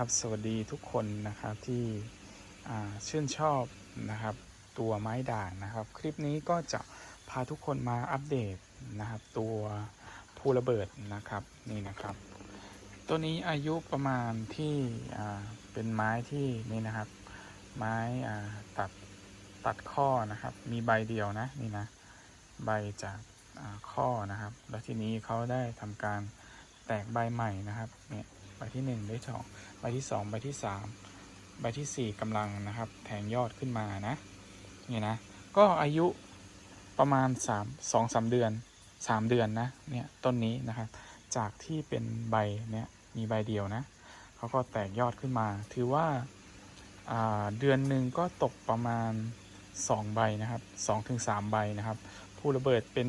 ครับ สวัสดีทุกคนนะครับที่ชื่นชอบนะครับตัวไม้ด่างนะครับ คลิปนี้ก็จะพาทุกคนมาอัปเดตนะครับ ตัวภูระเบิดนะครับนี่นะครับ ตัวนี้อายุประมาณที่เป็นไม้ที่นี่นะครับ ไม้ตัดตัดข้อนะครับ มีใบเดียวนะนี่นะใบจากข้อนะครับ แล้วทีนี้เขาได้ทำการแตกใบใหม่นะครับเนี่ย ใบที่หนึ่งใบที่สองใบที่สองใบที่สามใบที่สี่กำลังนะครับ แทงยอดขึ้นมานะนี่นะ ก็อายุประมาณสามสองสามเดือนสามเดือนนะเนี่ยต้นนี้นะครับ จากที่เป็นใบเนี่ยมีใบเดียวนะเขาก็แตกยอดขึ้นมา ถือว่าาเดือนหนึ่งก็ตกประมาณสองใบนะครับสองถึงสามใบนะครับภูระเบิดเป็น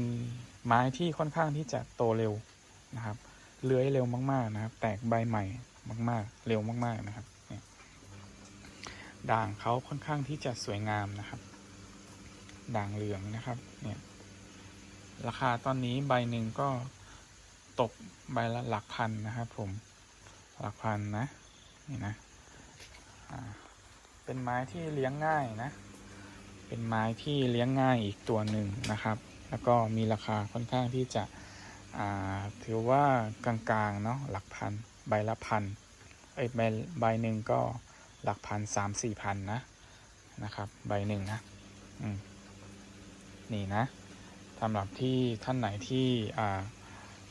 ไม้ที่ค่อนข้างที่จะโตเร็วนะครับ เลื้อยเร็วมาก ๆ นะครับ แตกใบใหม่มาก ๆ เร็วมาก ๆ นะครับเนี่ยด่างเขาค่อนข้างที่จะสวยงามนะครับ ด่างเหลืองนะครับ เนี่ย ราคาตอนนี้ใบหนึ่งก็ตกใบละหลักพันนะครับผม หลักพันนะ นี่นะ เป็นไม้ที่เลี้ยงง่ายนะ เป็นไม้ที่เลี้ยงง่ายอีกตัวหนึ่งนะครับ แล้วก็มีราคาค่อนข้างที่จะ ถือว่ากลางๆเนาะหลักพันใบละพันเอ้ใบใบหนึ่งก็หลักพันสามสี่พันนะนะครับใบหนึ่งนะนี่นะสำหรับที่ท่านไหนที่อ่า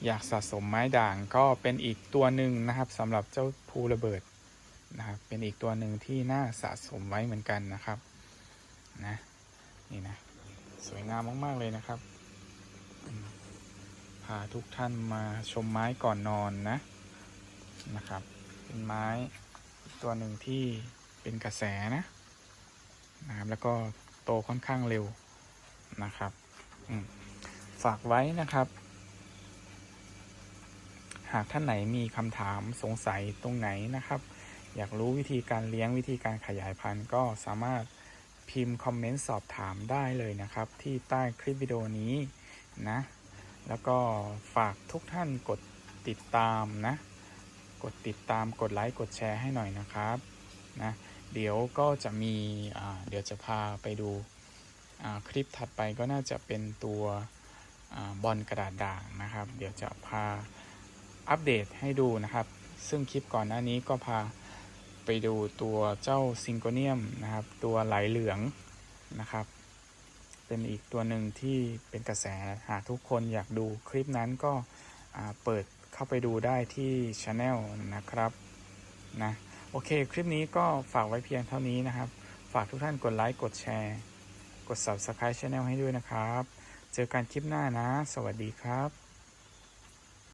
อยากสะสมไม้ด่างก็เป็นอีกตัวหนึ่งนะครับสำหรับเจ้าภูระเบิดนะครับเป็นอีกตัวหนึ่งที่น่าสะสมไว้เหมือนกันนะครับนะนี่นะสวยงามมาก ๆ เลยนะครับ พาทุกท่านมาชมไม้ก่อนนอนนะนะครับ เป็นไม้ตัวหนึ่งที่เป็นกระแสนะนะครับแล้วก็โตค่อนข้างเร็วนะครับฝากไว้นะครับ หากท่านไหนมีคำถามสงสัยตรงไหนนะครับ อยากรู้วิธีการเลี้ยงวิธีการขยายพันธุ์ก็สามารถพิมพ์คอมเมนต์สอบถามได้เลยนะครับ ที่ใต้คลิปวิดีโอนี้นะ แล้วก็ฝากทุกท่านกดติดตามนะ กดติดตามกดไลค์กดแชร์ให้หน่อยนะครับนะเดี๋ยวก็จะมีเดี๋ยวจะพาไปดูคลิปถัดไปก็น่าจะเป็นตัวอบอลกระดาษด่างนะครับ เดี๋ยวจะพาอัปเดตให้ดูนะครับ ซึ่งคลิปก่อนหน้านี้ก็พาไปดูตัวเจ้าซิงโกเนียมนะครับ ตัวไหลเหลืองนะครับ เป็นอีกตัวหนึ่งที่เป็นกระแสหากทุกคนอยากดูคลิปนั้นก็เปิดเข้าไปดูได้ที่ช anel นะครับนะโอเค คลิปนี้ก็ฝากไว้เพียงเท่านี้นะครับ ฝากทุกท่านกดไลค์กดแชร์กด subscribe channel ให้ด้วยนะครับ เจอกันคลิปหน้านะ สวัสดีครับ